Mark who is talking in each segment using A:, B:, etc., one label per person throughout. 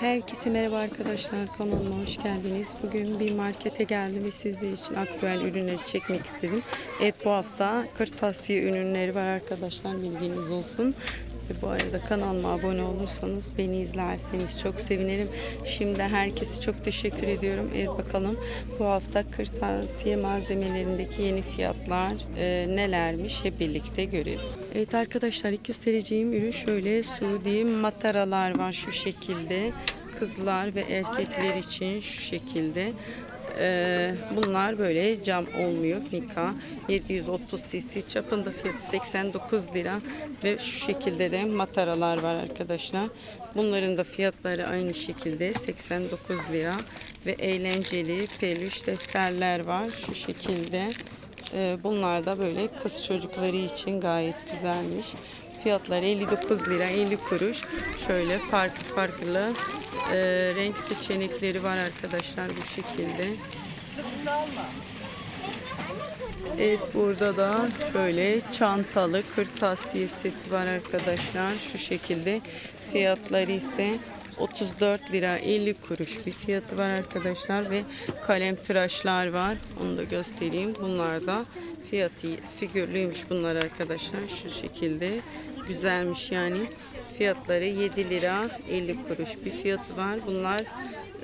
A: Herkese merhaba arkadaşlar kanalıma hoş geldiniz. Bugün bir markete geldim ve sizler için aktüel ürünleri çekmek istedim. Evet bu hafta kırtasiye ürünleri var arkadaşlar bilginiz olsun. Bu arada kanalıma abone olursanız beni izlerseniz çok sevinirim. Şimdi herkese çok teşekkür ediyorum. Evet bakalım bu hafta kırtasiye malzemelerindeki yeni fiyatlar e, nelermiş hep birlikte görelim. Evet arkadaşlar ilk göstereceğim ürün şöyle Suudi mataralar var şu şekilde. Kızlar ve erkekler için şu şekilde. Ee, bunlar böyle cam olmuyor. Mika 730 cc çapında fiyatı 89 lira. Ve şu şekilde de mataralar var arkadaşlar. Bunların da fiyatları aynı şekilde 89 lira. Ve eğlenceli peluş defterler var şu şekilde. Ee, bunlar da böyle kız çocukları için gayet güzelmiş fiyatları 59 lira 50 kuruş. Şöyle farklı farklı e, renk seçenekleri var arkadaşlar bu şekilde. Evet burada da şöyle çantalı kırtasiye seti var arkadaşlar. Şu şekilde fiyatları ise 34 lira 50 kuruş bir fiyatı var arkadaşlar ve kalem tıraşlar var. Onu da göstereyim. Bunlar da fiyatı figürlüymüş bunlar arkadaşlar. Şu şekilde güzelmiş yani. Fiyatları 7 lira 50 kuruş bir fiyatı var. Bunlar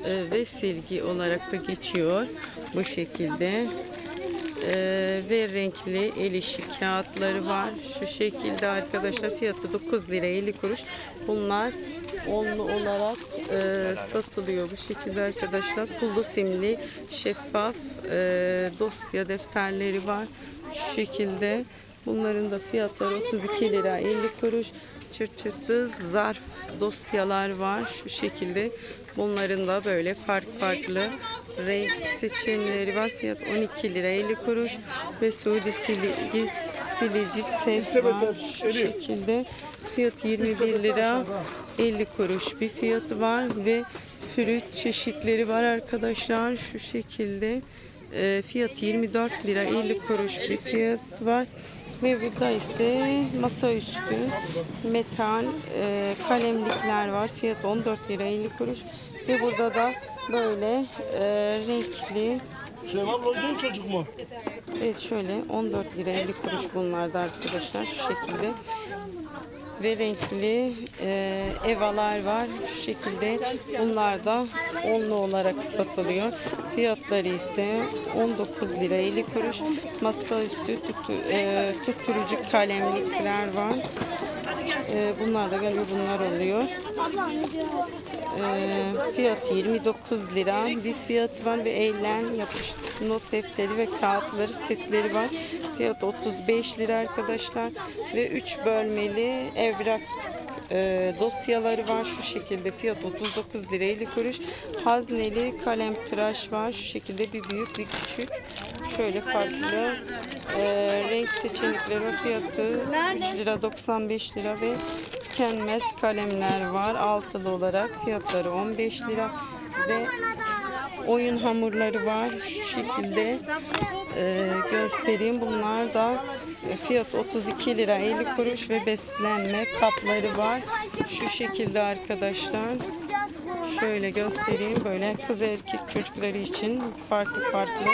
A: e, ve silgi olarak da geçiyor bu şekilde. E, ve renkli el işi kağıtları var. Şu şekilde arkadaşlar fiyatı 9 lira 50 kuruş. Bunlar onlu olarak e, satılıyor bu şekilde arkadaşlar. Pullu simli şeffaf e, dosya defterleri var. Şu şekilde bunların da fiyatları 32 lira 50 kuruş. Çırt çırtlı zarf dosyalar var şu şekilde. Bunların da böyle farklı farklı renk seçimleri var. Fiyat 12 lira 50 kuruş. Ve Suudi silgi silici set var şu şekilde. Fiyat 21 lira 50 kuruş bir fiyatı var. Ve fürüt çeşitleri var arkadaşlar şu şekilde. E, fiyat 24 lira 50 kuruş bir fiyat var ve burada işte masaüstü metal e, kalemlikler var. Fiyat 14 lira 50 kuruş. Ve burada da böyle e, renkli.
B: Şevval Roydun çocuk mu?
A: Evet şöyle 14 lira 50 kuruş bunlarda arkadaşlar şu şekilde ve renkli e, evalar var. Şu şekilde bunlar da onlu olarak satılıyor. Fiyatları ise 19 lira 50 kuruş. Masaüstü tütü, e, tüttürücü kalemlikler var. E, bunlar da galiba bunlar oluyor e, fiyatı 29 lira. Bir fiyatı var ve eylem yapıştı. Not defteri ve kağıtları setleri var. Fiyatı 35 lira arkadaşlar. Ve 3 bölmeli evrak e, dosyaları var. Şu şekilde fiyat 39 lira 50 kuruş. Hazneli kalem tıraş var. Şu şekilde bir büyük bir küçük. Şöyle farklı e, renk seçenekleri fiyatı 3 lira 95 lira ve tükenmez kalemler var. Altılı olarak fiyatları 15 lira ve oyun hamurları var. Şu şekilde e, göstereyim. Bunlar da fiyat 32 lira 50 kuruş ve beslenme kapları var. Şu şekilde arkadaşlar şöyle göstereyim. Böyle kız erkek çocukları için farklı farklı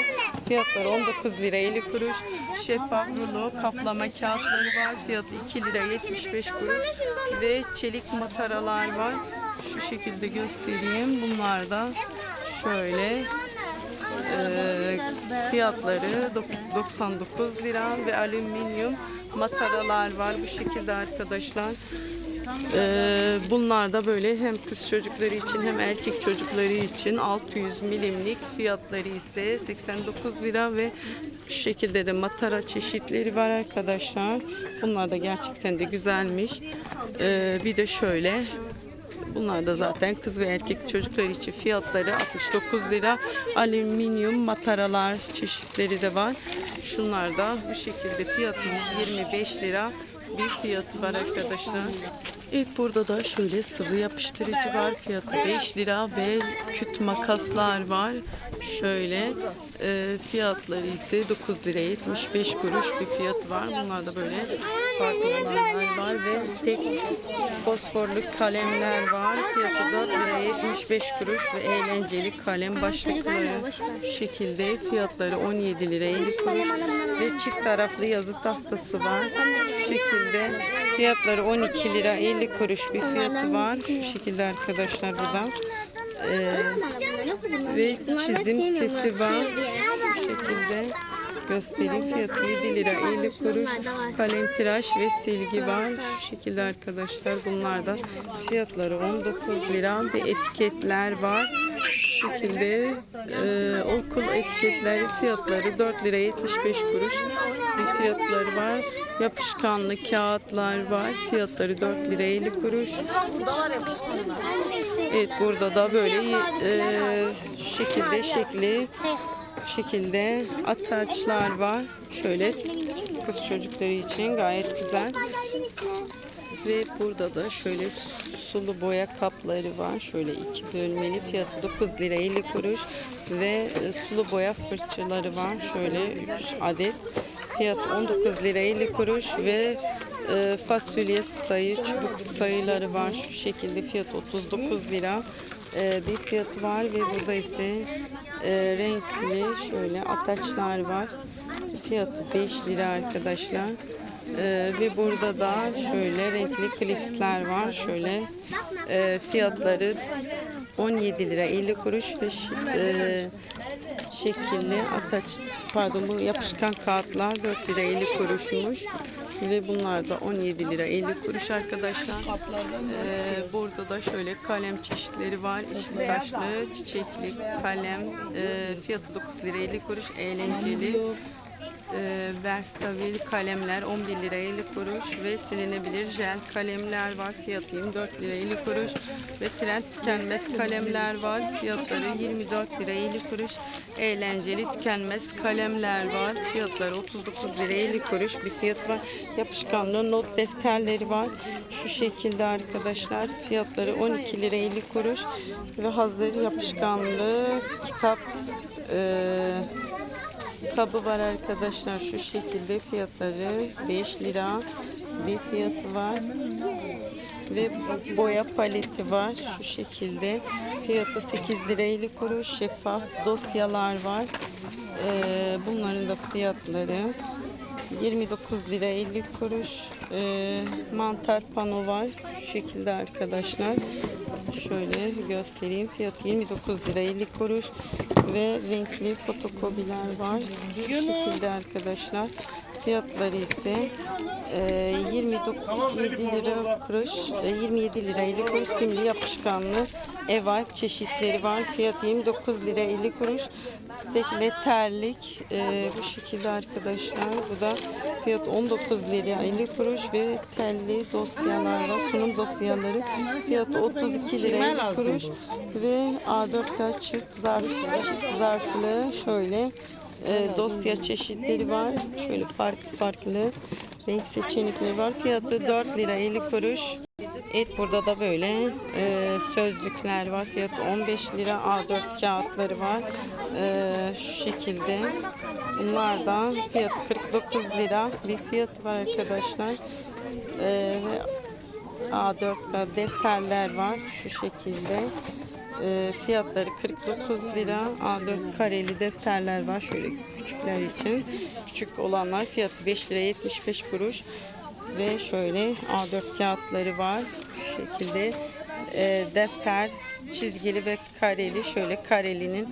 A: fiyatları. 19 lira 50 kuruş. Şeffaf rulo kaplama kağıtları var. Fiyatı 2 lira 75 kuruş. Ve çelik mataralar var. Şu şekilde göstereyim. Bunlar da şöyle e, fiyatları dok- 99 lira ve alüminyum mataralar var. Bu şekilde arkadaşlar. Ee, bunlar da böyle hem kız çocukları için hem erkek çocukları için 600 milimlik fiyatları ise 89 lira ve şu şekilde de matara çeşitleri var arkadaşlar. Bunlar da gerçekten de güzelmiş. Ee, bir de şöyle Bunlar da zaten kız ve erkek çocuklar için fiyatları 69 lira. Alüminyum mataralar çeşitleri de var. Şunlar da bu şekilde fiyatı 125 lira bir fiyatı var arkadaşlar. Evet burada da şöyle sıvı yapıştırıcı var. Fiyatı 5 lira ve küt makaslar var. Şöyle e, fiyatları ise 9 lira 75 kuruş bir fiyatı var. Bunlar da böyle farklı olanlar var ve tek fosforlu kalemler var. Fiyatı 4 lira 75 kuruş ve eğlenceli kalem başlıkları şekilde fiyatları 17 lira 50 kuruş ve çift taraflı yazı tahtası var. Şu şekilde fiyatları 12 lira 50 kuruş bir fiyatı var. Şu şekilde arkadaşlar burada. Ee, ve çizim seti var. Bu şekilde göstereyim. Fiyatı 7 lira 50 kuruş. Kalem tıraş ve silgi var. Şu şekilde arkadaşlar bunlar da fiyatları 19 lira ve etiketler var. Şekilde e, okul etiketleri fiyatları 4 lira 75 kuruş bir fiyatları var. Yapışkanlı kağıtlar var. Fiyatları 4 lira 50 kuruş. Evet burada da böyle e, şekilde şekli şekilde ataçlar var. Şöyle kız çocukları için gayet güzel. Ve burada da şöyle sulu boya kapları var. Şöyle iki bölmeli fiyatı 9 lira 50 kuruş ve e, sulu boya fırçaları var. Şöyle 3 adet. Fiyat 19 lira 50 kuruş ve e, fasulye sayı çubuk sayıları var. Şu şekilde fiyat 39 lira e, bir fiyatı var ve burada ise renkli şöyle ataçlar var. Fiyatı 5 lira arkadaşlar. Ee, ve burada da şöyle renkli klipsler var. Şöyle e, fiyatları 17 lira 50 kuruş ve e, şekilli ataç pardon bu yapışkan kağıtlar 4 lira 50 kuruşmuş ve bunlar da 17 lira 50 kuruş arkadaşlar. Ee, burada da şöyle kalem çeşitleri var. İçli taşlı, çiçekli kalem. Ee, fiyatı 9 lira 50 kuruş. Eğlenceli e, Verstavil kalemler 11 lira 50 kuruş ve silinebilir jel kalemler var. Fiyatı 24 lira 50 kuruş ve trend tükenmez kalemler var. Fiyatları 24 lira 50 kuruş. Eğlenceli tükenmez kalemler var. Fiyatları 39 lira 50 kuruş bir fiyat var. Yapışkanlı not defterleri var. Şu şekilde arkadaşlar. Fiyatları 12 lira 50 kuruş ve hazır yapışkanlı kitap e, kabı var arkadaşlar şu şekilde fiyatları. 5 lira bir fiyatı var. Ve boya paleti var şu şekilde. Fiyatı 8 lira 50 kuruş şeffaf dosyalar var. Ee, bunların da fiyatları 29 lira 50 kuruş. Ee, mantar pano var şu şekilde arkadaşlar şöyle göstereyim. Fiyatı 29 lira 50 kuruş ve renkli fotokopiler var. Şu şekilde arkadaşlar. Fiyatları ise e, 27 lira kuruş e, 27 lira 50 kuruş. Simli yapışkanlı eval çeşitleri var fiyatı 29 lira 50 kuruş sekreterlik e, bu şekilde arkadaşlar bu da fiyat 19 lira 50 kuruş ve telli dosyalar var sunum dosyaları fiyatı 32 lira 50 kuruş ve A4 kağıt çift zarflı, zarflı şöyle e, dosya çeşitleri var. Şöyle farklı farklı renk seçenekleri var. Fiyatı 4 lira 50 kuruş. Evet burada da böyle e, sözlükler var. Fiyatı 15 lira A4 kağıtları var. E, şu şekilde. Bunlar da fiyatı 49 lira bir fiyatı var arkadaşlar. E, ve A4'da defterler var şu şekilde. E, fiyatları 49 lira. A4 kareli defterler var şöyle küçükler için. Küçük olanlar fiyatı 5 lira 75 kuruş. Ve şöyle A4 kağıtları var. Şu şekilde e, defter çizgili ve kareli şöyle karelinin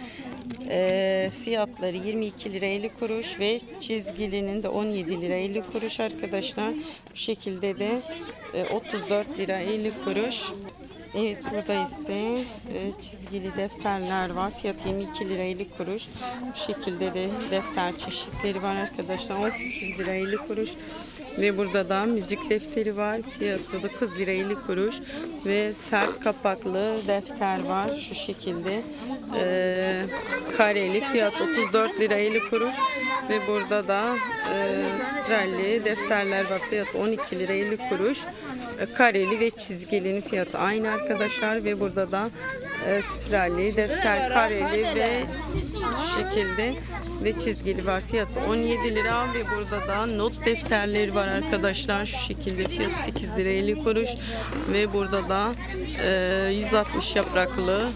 A: e, fiyatları 22 lira 50 kuruş ve çizgilinin de 17 lira 50 kuruş arkadaşlar. Bu şekilde de e, 34 lira 50 kuruş. Evet burada ise e, çizgili defterler var. Fiyatı 22 lira 50 kuruş. Bu şekilde de defter çeşitleri var arkadaşlar. 18 lira 50 kuruş. Ve burada da müzik defteri var. Fiyatı 9 lira 50 kuruş. Ve sert kapaklı defter var. Şu şekilde. E, kareli fiyat 34 lira 50 kuruş. Ve burada da e, spiralli defterler var. Fiyat 12 lira 50 kuruş. Kareli ve çizgilinin fiyatı aynı arkadaşlar ve burada da e, spiralli defter kareli ve şekilde ve çizgili var. Fiyatı 17 lira ve burada da not defterleri var arkadaşlar. Şu şekilde fiyatı 8 lira 50 kuruş ve burada da e, 160 yapraklı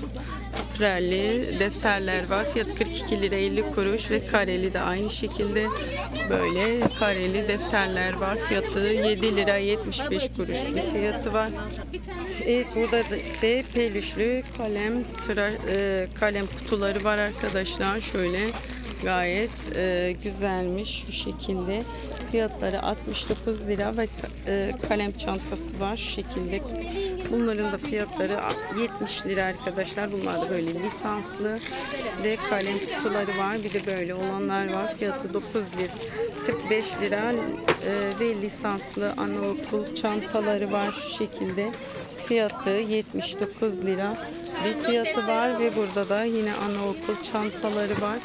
A: spiralli defterler var. Fiyatı 42 lira 50 kuruş ve kareli de aynı şekilde böyle kareli defterler var. Fiyatı 7 lira 75 kuruş bir fiyatı var. Evet burada da ise pelüşlü kalem tıra- e, kalem kutuları var arkadaşlar. Şöyle gayet e, güzelmiş şu şekilde. Fiyatları 69 lira ve e, kalem çantası var şu şekilde. Bunların da fiyatları 70 lira arkadaşlar. Bunlar da böyle lisanslı ve kalem kutuları var. Bir de böyle olanlar var. Fiyatı 9 lira 45 lira e, ve lisanslı anaokul çantaları var şu şekilde. Fiyatı 79 lira bir fiyatı var ve burada da yine anaokul çantaları var.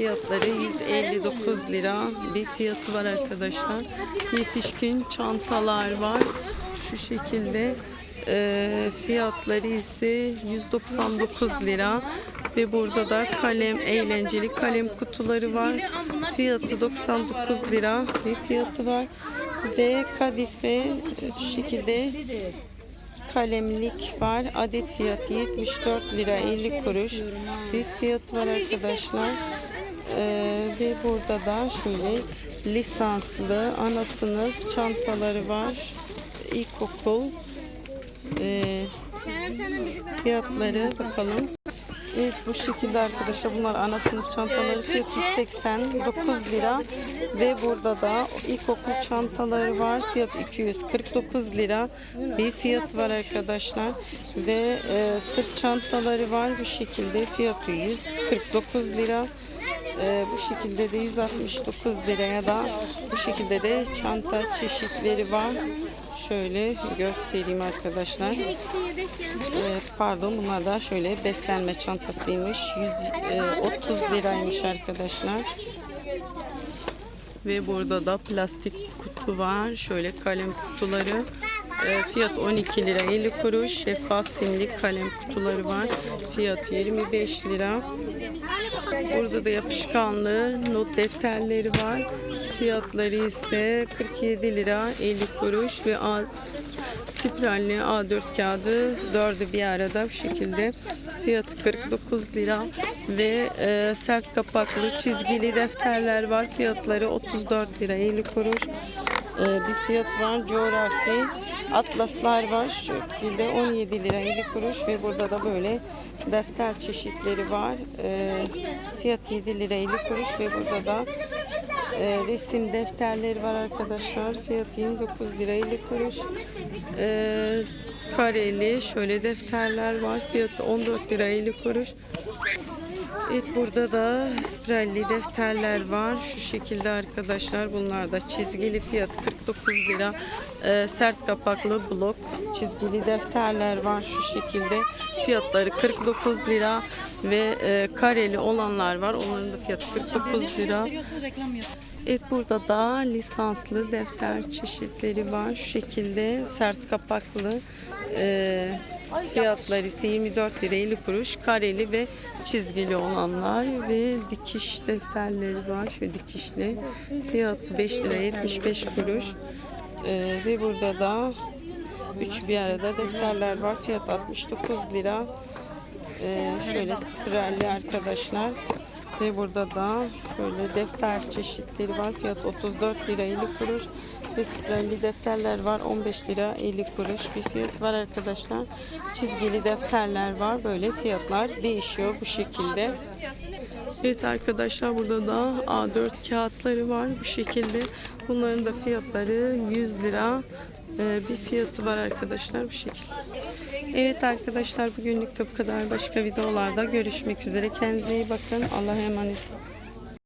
A: Fiyatları 159 lira bir fiyatı var arkadaşlar. Yetişkin çantalar var. Şu şekilde Ee, fiyatları ise 199 lira ve burada da kalem eğlenceli kalem kutuları var. Fiyatı 99 lira bir fiyatı var ve kadife şu şekilde kalemlik var. Adet fiyatı 74 lira 50 kuruş bir fiyatı var arkadaşlar. Ee, ve burada da şöyle lisanslı ana sınıf çantaları var. İlkokul ee, fiyatları bakalım. Evet bu şekilde arkadaşlar bunlar ana sınıf çantaları. Fiyatı 89 lira. ve burada da ilkokul çantaları var. Fiyat 249 lira bir fiyat var arkadaşlar. Ve e, sırt çantaları var. Bu şekilde fiyatı 149 lira e, bu şekilde de 169 liraya da bu şekilde de çanta çeşitleri var şöyle göstereyim arkadaşlar ee, pardon bunlar da şöyle beslenme çantasıymış. 130 liraymış arkadaşlar. Ve burada da plastik kutu var. Şöyle kalem kutuları. Fiyat 12 lira 50 kuruş. Şeffaf simli kalem kutuları var. Fiyat 25 lira. Burada da yapışkanlı not defterleri var. Fiyatları ise 47 lira 50 kuruş ve A, spiralli A4 kağıdı dördü bir arada bu şekilde. Fiyatı 49 lira ve e, sert kapaklı çizgili defterler var. Fiyatları 34 lira 50 kuruş. E, bir fiyat var. Coğrafi atlaslar var. Şu şekilde 17 lira 50 kuruş ve burada da böyle defter çeşitleri var. E, fiyat 7 lira 50 kuruş ve burada da e, resim defterleri var arkadaşlar. Fiyatı 29 lira 50 kuruş. E, kareli şöyle defterler var. Fiyatı 14 lira 50 kuruş. Evet burada da spiralli defterler var. Şu şekilde arkadaşlar. Bunlar da çizgili fiyat 49 lira. Ee, sert kapaklı blok çizgili defterler var şu şekilde. Fiyatları 49 lira ve e, kareli olanlar var. Onların da fiyatı 49 lira. Evet burada da lisanslı defter çeşitleri var. Şu şekilde sert kapaklı. Ee, fiyatları ise 24 lira 50 kuruş. Kareli ve çizgili olanlar ve dikiş defterleri var. Şöyle dikişli. Fiyatı 5 lira 75 kuruş. Ee, ve burada da 3 bir arada defterler var. Fiyat 69 lira. Ee, şöyle spiralli arkadaşlar. Ve burada da şöyle defter çeşitleri var. Fiyat 34 lira 50 kuruş. Ve spiralli defterler var. 15 lira 50 kuruş bir fiyat var arkadaşlar. Çizgili defterler var. Böyle fiyatlar değişiyor bu şekilde. Evet arkadaşlar burada da A4 kağıtları var bu şekilde. Bunların da fiyatları 100 lira bir fiyatı var arkadaşlar bu şekilde. Evet arkadaşlar bugünlük de bu kadar. Başka videolarda görüşmek üzere. Kendinize iyi bakın. Allah'a emanet olun.